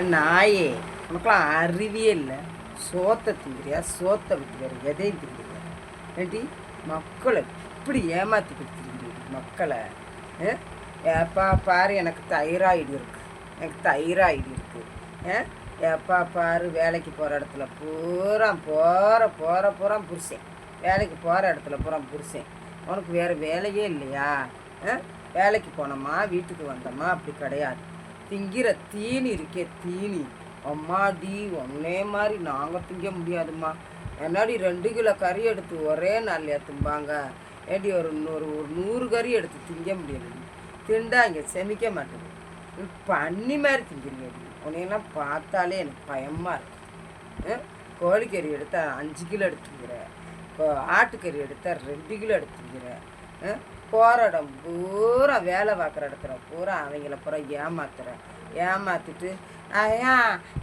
நாயே உனக்கெல்லாம் அறிவியே இல்லை. சோத்தை திங்கிறியா சோத்தை விற்கிறாரு எதையும் திங்கிறியா ஏண்டி மக்களை இப்படி ஏமாற்றிக்கிட்டு திங்கிறீங்க மக்களை? ஏப்பா பாரு எனக்கு தைராய்டு இருக்கு. எனக்கு தைராய்டு இருக்கு. ஏப்பா பாரு வேலைக்கு போகிற இடத்துல பூரா போகிற போகிற பூரா புருஷன். வேலைக்கு போகிற இடத்துல பூரா புருஷன். உனக்கு வேறு வேலையே இல்லையா? ஆ? வேலைக்கு போனோமா? வீட்டுக்கு வந்தோமா? அப்படி கிடையாது. திங்கிற தீனி இருக்கே தீனி. அம்மாடி ஒன்னே மாதிரி நாங்கள் திங்க முடியாதும்மா. என்னாடி ரெண்டு கிலோ கறி எடுத்து ஒரே நாள் ஏற்றும்பாங்க ஏடி ஒரு நூறு ஒரு நூறு கறி எடுத்து திங்க முடியாது. திண்டா இங்கே செமிக்க மாட்டேங்குது. பண்ணி மாதிரி திங்கிறீங்க உன்னையெல்லாம் பார்த்தாலே எனக்கு பயமாக இருக்கு. ஆ? கோழிக்கறி எடுத்தால் அஞ்சு கிலோ எடுத்துக்கிற ஆட்டுக்கறி எடுத்தால் ரெண்டு கிலோ எடுத்துக்கிற போகிற இடம் பூரா வேலை பார்க்குற இடத்துல பூரா அவங்கள பூரா ஏமாத்துறேன் ஏமாத்திட்டு ஐயா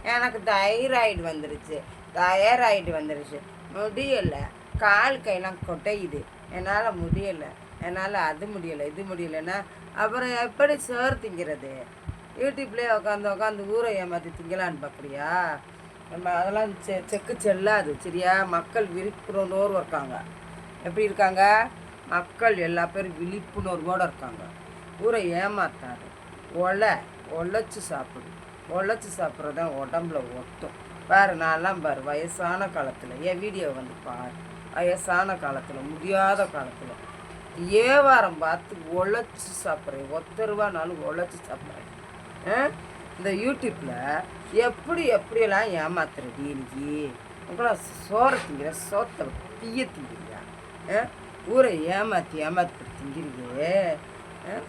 எனக்கு தைராய்டு வந்துருச்சு. தைராய்டு வந்துருச்சு. முடியலை. கால் கையெல்லாம் கொட்டையுது. என்னால் முடியலை. என்னால் அது முடியலை இது முடியலைன்னா அப்புறம் எப்படி சோறு திங்கிறது? யூடியூப்லேயே உட்காந்து உட்காந்து ஊரை ஏமாற்றி திங்கலான்னு பார்க்குறியா நம்ம அதெல்லாம் செ செக்கு செல்லாது சரியா? மக்கள் விழிப்புணர்வோடு இருக்காங்க. எப்படி இருக்காங்க? மக்கள் எல்லா பேரும் விழிப்புணர்வோடு இருக்காங்க. ஊரை ஏமாத்தாது. ஒலை ஒழைச்சி சாப்பிடு. ஒழைச்சி சாப்பிட்றது தான் உடம்புல ஒட்டும். பாரு நான்லாம் பாரு வயசான காலத்தில் என் வீடியோ வந்து பாரு. வயசான காலத்தில் முடியாத காலத்தில். ஏவாரம் பார்த்து உழைச்சி சாப்பிட்றேன். ஒத்த ரூபானாலும் உழைச்சி சாப்பிட்றேன் இந்த யூடியூப்பில் எப்படி எப்படியெல்லாம் ஏமாத்துறது இன்னைக்கு உங்களாம் சோற திங்கிற சோத்தை தீய திங்கிறியா? ஆ? ஊரை ஏமாற்றி ஏமாற்றி திங்கிறீங்க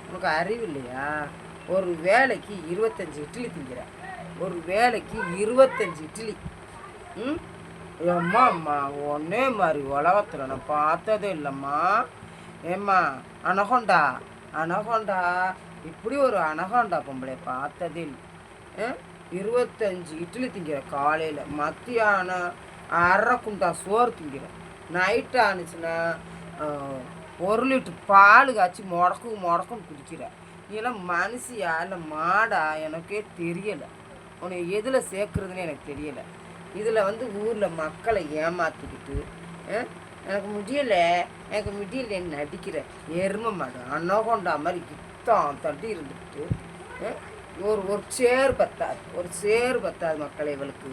உனக்கு அறிவு இல்லையா? ஒரு வேலைக்கு இருபத்தஞ்சி இட்லி திங்கிற ஒரு வேலைக்கு இருபத்தஞ்சி இட்லி. ம்? அம்மா அம்மா ஒன்றே மாதிரி உலகத்தில் நான் பார்த்ததே இல்லைம்மா. ஏம்மா அனகொண்டா? அனகொண்டா? இப்படி ஒரு அனகொண்டா பொம்பளை பார்த்ததே இல்லை. இருபத்தஞ்சி இட்லி திங்கிற காலையில் மத்தியானம் அரை குண்டா சோறு திங்கிற நைட்டு ஆனிச்சுன்னா ஒரு லிட்டர் பால் காய்ச்சி முடக்கும் முடக்கும் குடிக்கிற நீலாம் மனுஷியா இல்லை மாடா எனக்கே தெரியலை உன்னை எதில் சேர்க்குறதுன்னு எனக்கு தெரியலை இதில் வந்து ஊரில் மக்களை ஏமாற்றிக்கிட்டு எனக்கு முடியலை எனக்கு முடியலைன்னு நடிக்கிற எரும மாடு அன்னகொண்டா மாதிரி யுத்தம் தட்டி இருந்துக்கிட்டு ஒரு ஒரு சேர் பத்தாது ஒரு சேர் பத்தாது மக்களை இவளுக்கு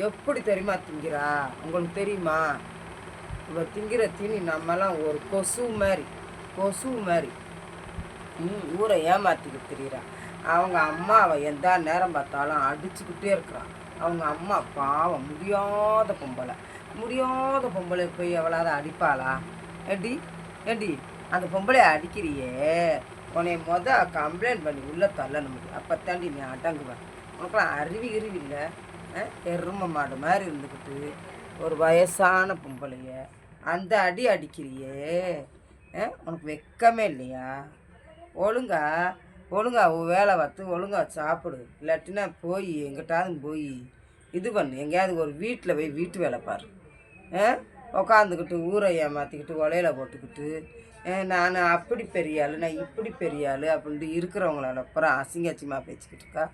எப்படி தெரியுமா திங்கிறா உங்களுக்கு தெரியுமா இப்போ திங்கிற தீனி நம்மலாம் ஒரு கொசு மாதிரி கொசு மாதிரி. ம், ஊரை ஏமாத்திக்கிட்டு திரியிறா. அவங்க அம்மாவை எந்த நேரம் பார்த்தாலும் அடிச்சுக்கிட்டே இருக்கிறான். அவங்க அம்மா பாவம் முடியாத பொம்பளை. முடியாத பொம்பளை போய் எவ்வளோது அடிப்பாளா? ஏடி ஏடி அந்த பொம்பளையை அடிக்கிறியே. உன்னை மொத கம்ப்ளைண்ட் பண்ணி உள்ளே தள்ளணும் அப்போ தாண்டி நீ அடங்குவேன் உனக்கெல்லாம் அருவி இருவி இல்லை. எரும மாடு மாதிரி இருந்துக்கிட்டு. ஒரு வயசான பொம்பளைய அந்த அடி அடிக்கிறியே? உனக்கு வெக்கமே இல்லையா? ஒழுங்கா ஒழுங்கா உன் வேலை பார்த்து ஒழுங்கா சாப்பிடு. இல்லாட்டினா போய் எங்கிட்டாவது போய் இது பண்ணு. எங்கேயாவது ஒரு வீட்டில் போய் வீட்டு வேலை பாரு. உக்காந்துக்கிட்டு ஊரை ஏமாற்றிக்கிட்டு ஒலையில போட்டுக்கிட்டு நான் அப்படி பெரிய ஆள் நான் இப்படி பெரிய ஆள் அப்படின்ட்டு இருக்கிறவங்களால அப்புறம் அசிங்கச்சியமாக பேசிக்கிட்டு இருக்கா?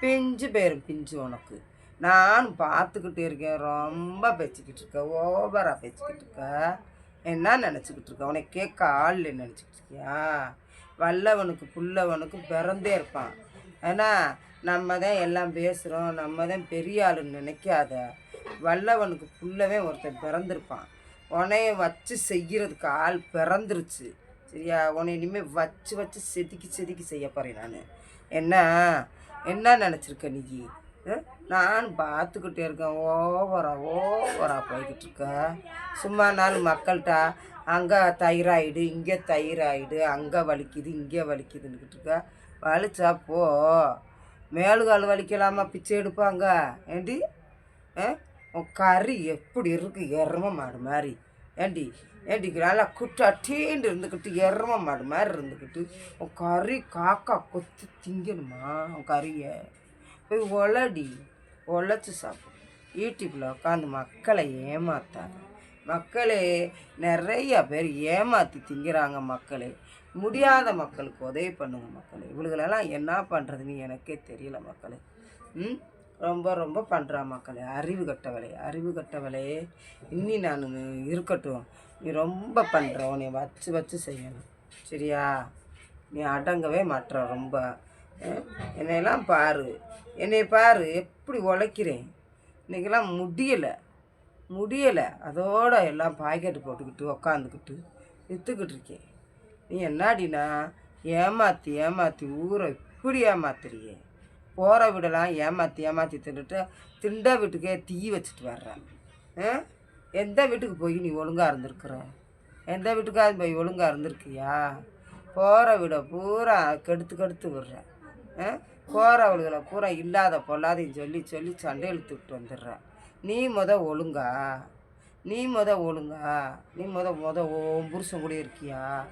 பிஞ்சு பேரும் பிஞ்சு உனக்கு. நான் பார்த்துக்கிட்டு இருக்கேன். ரொம்ப பேச்சுக்கிட்டு இருக்க. ஓவராக பேச்சுக்கிட்டு இருக்க. என்ன நினச்சிக்கிட்டு இருக்க? உனக்கு கேட்க ஆள் நினச்சிக்கிட்டு இருக்கியா? வல்லவனுக்கு புல்லவனுக்கு பிறந்தே இருப்பான். ஏன்னா நம்ம தான் எல்லாம் பேசுகிறோம் நம்ம தான் பெரிய ஆளுன்னு நினைக்காத. வல்லவனுக்கு புல்லவே ஒருத்தன் பிறந்திருப்பான். உனைய வச்சு செய்கிறதுக்கு ஆள் பிறந்துருச்சு. சரியா? உன்னை இனிமேல் வச்சு வச்சு செதுக்கி செதுக்கி செய்ய போகிறேன் நான். என்ன? என்ன நினச்சிருக்க நீ? நான் பார்த்துக்கிட்டே இருக்கேன். ஓவரா ஓவரா போய்கிட்டு இருக்க. சும்மா நாள் மக்கள்கிட்ட அங்கே தைராய்டு இங்கே தைராய்டு அங்கே வலிக்குது இங்கே வலிக்குதுன்னுக்கிட்டு இருக்க. வலிச்சா போ. மேலுகால் வலிக்கலாமா? பிச்சை எடுப்பாங்க. ஏண்டி? ஆ? உன் கறி எப்படி இருக்குது எரும மாடு மாதிரி ஏண்டி? ஏண்டி? நல்லா குட்டா இருந்துக்கிட்டு எரும மாடு மாதிரி இருந்துக்கிட்டு உன் கறி காக்கா கொத்தி திங்கணுமா? உன் கறியை? போய் ஒலடி ஒழைச்சி சாப்பிடும். யூடியூப்பில் உட்காந்து மக்களை ஏமாத்தாங்க மக்களே நிறைய பேர் ஏமாற்றி திங்கிறாங்க மக்களே. முடியாத மக்களுக்கு உதவி பண்ணுங்க மக்களே. இவளுகளெல்லாம் என்ன பண்ணுறதுன்னு எனக்கே தெரியல மக்களே. ம்? ரொம்ப ரொம்ப பண்ணுறா மக்களே. அறிவு கட்டவளே அறிவு கட்டவளே. இன்னி நான் இருக்கட்டும். நீ ரொம்ப பண்ணுற உன்னை வச்சு வச்சு செய்யணும். சரியா? நீ அடங்கவே மாட்டுற ரொம்ப. என்னையெல்லாம் பாரு. என்னை பாரு எப்படி உழைக்கிறேன்? இன்றைக்கெல்லாம் முடியலை. முடியலை. அதோட எல்லாம் பாக்கெட்டு போட்டுக்கிட்டு உக்காந்துக்கிட்டு விற்றுக்கிட்டு இருக்கேன். நீ என்னாடினா ஏமாற்றி ஏமாற்றி ஊரை இப்படி ஏமாத்துறியே? போகிற வீடெல்லாம் ஏமாற்றி ஏமாற்றி தின்னுட்டு திண்ட வீட்டுக்கே தீ வச்சுட்டு வர்றேன் எந்த வீட்டுக்கு போய் நீ ஒழுங்காக இருந்திருக்குற? எந்த வீட்டுக்காவது போய் ஒழுங்காக இருந்திருக்கியா? போகிற வீடை பூரா கெடுத்து கெடுத்து விடுறேன் போகிறவளுகளை பூரா இல்லாத பொல்லாதையும் சொல்லி சொல்லி சண்டை இழுத்து விட்டு வந்துடுறேன் நீ முத ஒழுங்கா? நீ முத ஒழுங்கா? நீ முத முத உன் புருஷன் கூட இருக்கியா?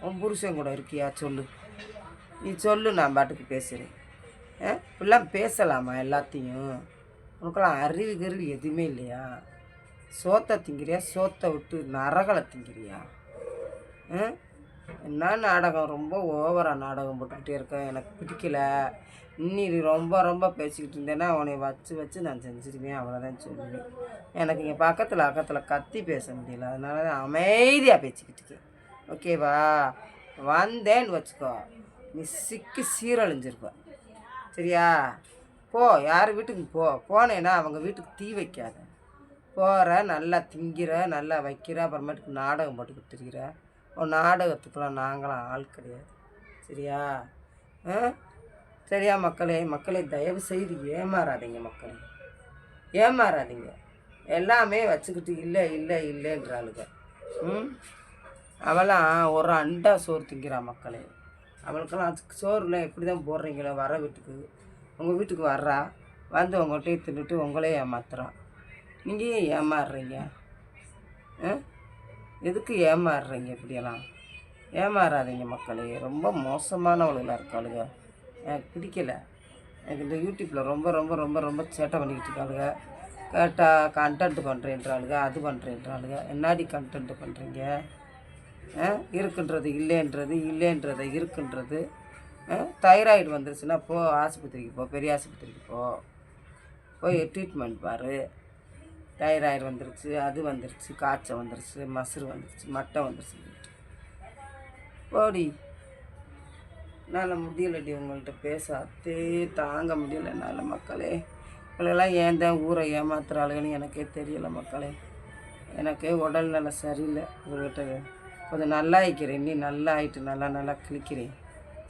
உன் புருஷன் கூட இருக்கியா? சொல்லு. நீ சொல்லு நான் பாட்டுக்கு பேசுகிறேன் ஆ? இப்படிலாம் பேசலாமா எல்லாத்தையும்? உனக்கெல்லாம் அறிவு கருவி எதுவுமே இல்லையா? சோத்தை திங்கிறியா? சோத்தை விட்டு நரகளை திங்கிறியா? ஆ? என்ன நாடகம்? ரொம்ப ஓவராக நாடகம் போட்டுக்கிட்டே இருக்கேன். எனக்கு பிடிக்கல. இன்னி ரொம்ப ரொம்ப பேசிக்கிட்டு இருந்தேன்னா உன்னை வச்சு வச்சு நான் செஞ்சிருவேன். அவ்வளோதான் சொல்லுவேன். எனக்கு இங்கே பக்கத்தில் பக்கத்தில் கத்தி பேச முடியல. அதனால தான் அமைதியாக பேசிக்கிட்டு இருக்கேன். ஓகேவா வந்தேன்னு வச்சுக்கோ. நீ சிக்கி சீரழிஞ்சிருப்ப சரியா? போ. யார் வீட்டுக்கு போ. போனேன்னா அவங்க வீட்டுக்கு தீ வைக்காத. போகிற நல்லா திங்கிற நல்லா வைக்கிற அப்புறமேட்டுக்கு நாடகம் போட்டுக்கிட்டு இருக்கிற. ஒரு நாடகத்துக்கெல்லாம் நாங்களாம் ஆள் கிடையாது. சரியா? சரியா மக்களே மக்களே தயவு செய்து ஏமாறாதீங்க மக்களே. ஏமாறாதீங்க. எல்லாமே வச்சுக்கிட்டு இல்லை இல்லை இல்லைன்றாளுங்க ம்? அவளாம் ஒரு அண்டா சோறு திங்கிறா மக்களே. அவளுக்கெல்லாம் சோறுல எப்படி தான் போடுறீங்களோ வர வீட்டுக்கு. உங்கள் வீட்டுக்கு வர்றா? வந்து உங்கள்கிட்டயே தின்னுட்டு உங்களே ஏமாத்துறா. நீங்கள் ஏன் ஏமாறுறீங்க? ஆ? எதுக்கு ஏமாறுறீங்க இப்படியெல்லாம்? ஏமாறாதீங்க மக்களே. ரொம்ப மோசமானவளுகளாக இருக்காளுங்க எனக்கு பிடிக்கல. எனக்கு இந்த யூடியூப்பில் ரொம்ப ரொம்ப ரொம்ப ரொம்ப சேட்டை பண்ணிக்கிட்டு இருக்காளுங்க கேட்டால் கண்டென்ட் பண்ணுறேன்றாளுங்க அது பண்ணுறேன்றாளுங்க என்னாடி கண்டென்ட் பண்ணுறீங்க இருக்குன்றது இல்லைன்றது இல்லைன்றது இருக்குன்றது. தைராய்டு வந்துருச்சுன்னா போ ஆஸ்பத்திரிக்கு போ பெரிய ஆஸ்பத்திரிக்கு போ. போய் ட்ரீட்மெண்ட் பாரு. தைராய்டு வந்துருச்சு அது வந்துருச்சு காய்ச்சல் வந்துருச்சு மசுறு வந்துருச்சு மட்டை வந்துருச்சு. போடி. என்னால் முடியலடி உங்கள்கிட்ட பேச அத்தே தாங்க முடியல என்னால் மக்களே. இவங்களெல்லாம் ஏன் தான் ஊரை ஏமாத்துறாளுன்னு எனக்கே தெரியலை மக்களே. எனக்கே உடல் நல்லா சரியில்லை. இவர்கிட்ட கொஞ்சம் நல்லா ஆயிக்கிறேன் நீ நல்லா ஆயிட்டு நல்லா நல்லா கிளிக்கிறேன்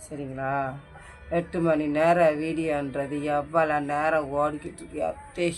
சரிங்களா? எட்டு மணி நேரம் வீடியோன்றது எவ்வளோ நேரம் ஓடிக்கிட்டு இருக்கு அத்தே.